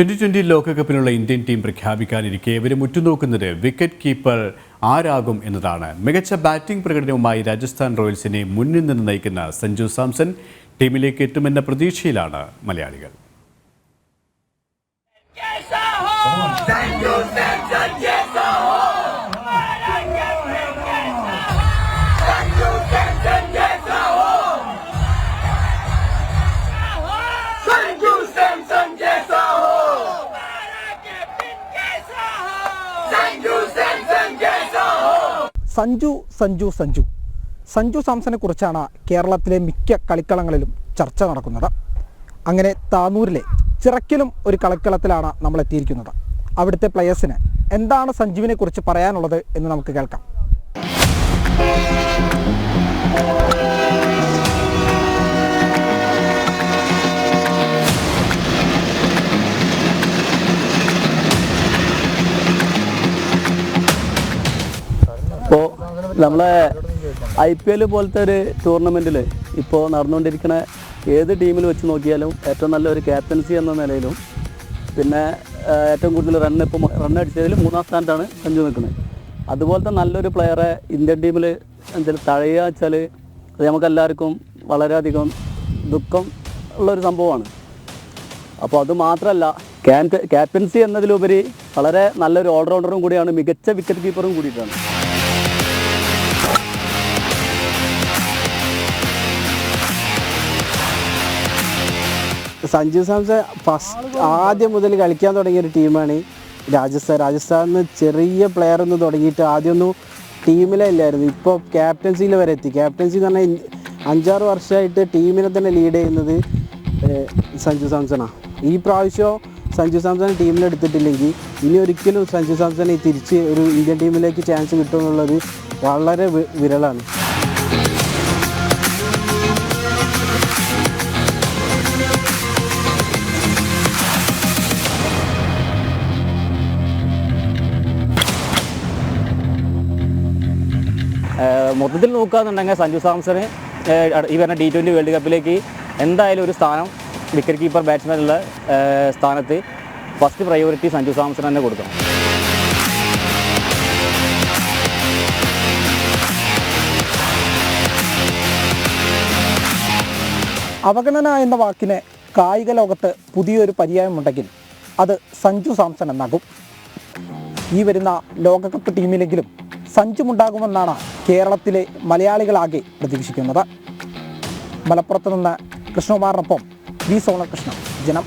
Twenty twenty ലോകകപ്പിനുള്ള Indian team പ്രഖ്യാപിക്കാനിരിക്കെ ഇവരും ഉറ്റുനോക്കുന്നത് വിക്കറ്റ് കീപ്പർ ആരാകും എന്നതാണ്. മികച്ച ബാറ്റിംഗ് പ്രകടനവുമായി രാജസ്ഥാൻ റോയൽസിനെ മുന്നിൽ നിന്ന് നയിക്കുന്ന സഞ്ജു സാംസൺ ടീമിലേക്ക് എത്തുമെന്ന പ്രതീക്ഷയിലാണ് മലയാളികൾ. സഞ്ജു സഞ്ജു സഞ്ജു. സഞ്ജു സാംസനെ കുറിച്ചാണ് കേരളത്തിലെ മിക്ക കളിക്കളങ്ങളിലും ചർച്ച നടക്കുന്നത്. അങ്ങനെ താനൂരിലെ ചിറക്കിലും ഒരു കളിക്കളത്തിലാണ് നമ്മൾ എത്തിയിരിക്കുന്നത് അവിടുത്തെ പ്ലെയേഴ്സിന് എന്താണ് സഞ്ജുവിനെ കുറിച്ച് പറയാനുള്ളത് എന്ന് നമുക്ക് കേൾക്കാം. ഇപ്പോൾ നമ്മളെ ഐ പി എൽ പോലത്തെ ഒരു ടൂർണമെന്റിൽ ഇപ്പോൾ നടന്നുകൊണ്ടിരിക്കുന്ന ഏത് ടീമിൽ വെച്ച് നോക്കിയാലും ഏറ്റവും നല്ലൊരു ക്യാപ്റ്റൻസി എന്ന നിലയിലും പിന്നെ ഏറ്റവും കൂടുതൽ റൺ ഇപ്പോൾ റൺ അടിച്ചതിൽ മൂന്നാം സ്ഥാനത്താണ് സഞ്ജു നിൽക്കുന്നത്. അതുപോലത്തെ നല്ലൊരു പ്ലെയറെ ഇന്ത്യൻ ടീമിൽ എന്തെങ്കിലും തഴയുക വെച്ചാൽ അത് നമുക്കെല്ലാവർക്കും വളരെയധികം ദുഃഖം ഉള്ളൊരു സംഭവമാണ്. അപ്പോൾ അത് മാത്രമല്ല ക്യാപ്റ്റ ക്യാപ്റ്റൻസി എന്നതിലുപരി വളരെ നല്ലൊരു ഓൾറൗണ്ടറും കൂടിയാണ് മികച്ച വിക്കറ്റ് കീപ്പറും കൂടിയിട്ടാണ്. സഞ്ജു സാംസൺ ഫസ്റ്റ് ആദ്യം മുതൽ കളിക്കാൻ തുടങ്ങിയ ഒരു ടീമാണ് രാജസ്ഥാൻ. രാജസ്ഥാനിൽ ചെറിയ പ്ലെയർ ഒന്ന് തുടങ്ങിയിട്ട് ആദ്യമൊന്നും ടീമിലെ ഇല്ലായിരുന്നു. ഇപ്പോൾ ക്യാപ്റ്റൻസിയിൽ വരെ എത്തി. ക്യാപ്റ്റൻസി എന്ന് പറഞ്ഞാൽ അഞ്ചാറ് വർഷമായിട്ട് ടീമിനെ തന്നെ ലീഡ് ചെയ്യുന്നത് സഞ്ജു സാംസണാണ് ഈ പ്രാവശ്യം സഞ്ജു സാംസൺ ടീമിലെടുത്തിട്ടില്ലെങ്കിൽ ഇനി ഒരിക്കലും സഞ്ജു സാംസണെ തിരിച്ച് ഒരു ഇന്ത്യൻ ടീമിലേക്ക് ചാൻസ് കിട്ടുമെന്നുള്ളത് വളരെ വിരളാണ്. മൊത്തത്തിൽ നോക്കുകയെന്നുണ്ടെങ്കിൽ സഞ്ജു സാംസണ് ഈ വരുന്ന ടി ട്വന്റി വേൾഡ് കപ്പിലേക്ക് എന്തായാലും ഒരു സ്ഥാനം വിക്കറ്റ് കീപ്പർ ബാറ്റ്സ്മാനുള്ള സ്ഥാനത്ത് ഫസ്റ്റ് പ്രയോറിറ്റി സഞ്ജു സാംസൺ തന്നെ കൊടുക്കണം. അവഗണന എന്ന വാക്കിന് കായിക ലോകത്ത് പുതിയൊരു പര്യായമുണ്ടെങ്കിൽ അത് സഞ്ജു സാംസൺ എന്നാകും. ഈ വരുന്ന ലോകകപ്പ് ടീമിലെങ്കിലും സഞ്ജുമുണ്ടാകുമെന്നാണ് കേരളത്തിലെ മലയാളികളാകെ പ്രതീക്ഷിക്കുന്നത്. മലപ്പുറത്ത് നിന്ന് കൃഷ്ണകുമാറിനൊപ്പം വി സോണകൃഷ്ണൻ ജനം.